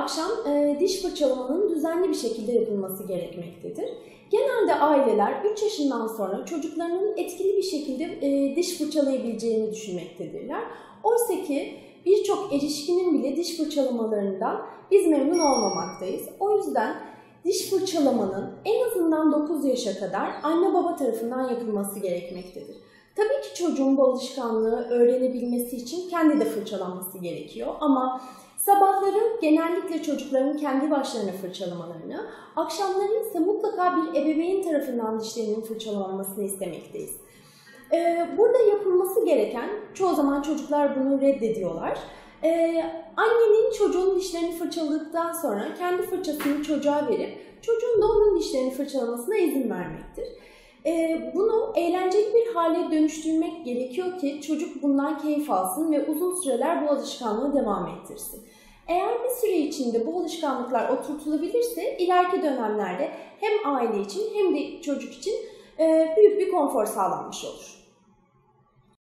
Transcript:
akşam e, diş fırçalamanın düzenli bir şekilde yapılması gerekmektedir. Genelde aileler 3 yaşından sonra çocuklarının etkili bir şekilde e, diş fırçalayabileceğini düşünmektedirler. Oysa ki birçok erişkinin bile diş fırçalamalarından biz memnun olmamaktayız. O yüzden diş fırçalamanın en azından 9 yaşa kadar anne baba tarafından yapılması gerekmektedir. Tabii ki çocuğun bu alışkanlığı öğrenebilmesi için kendi de fırçalanması gerekiyor ama sabahları genellikle çocukların kendi başlarına fırçalamalarını, akşamları ise mutlaka bir ebeveyn tarafından dişlerinin fırçalanmasını istemekteyiz. Ee, burada yapılması gereken, çoğu zaman çocuklar bunu reddediyorlar. Ee, annenin çocuğun dişlerini fırçaladıktan sonra kendi fırçasını çocuğa verip çocuğun da onun dişlerini fırçalamasına izin vermektir. Ee, bunu eğlenceli bir hale dönüştürmek gerekiyor ki çocuk bundan keyif alsın ve uzun süreler bu alışkanlığı devam ettirsin. Eğer bir süre içinde bu alışkanlıklar oturtulabilirse ileriki dönemlerde hem aile için hem de çocuk için büyük bir konfor sağlanmış olur.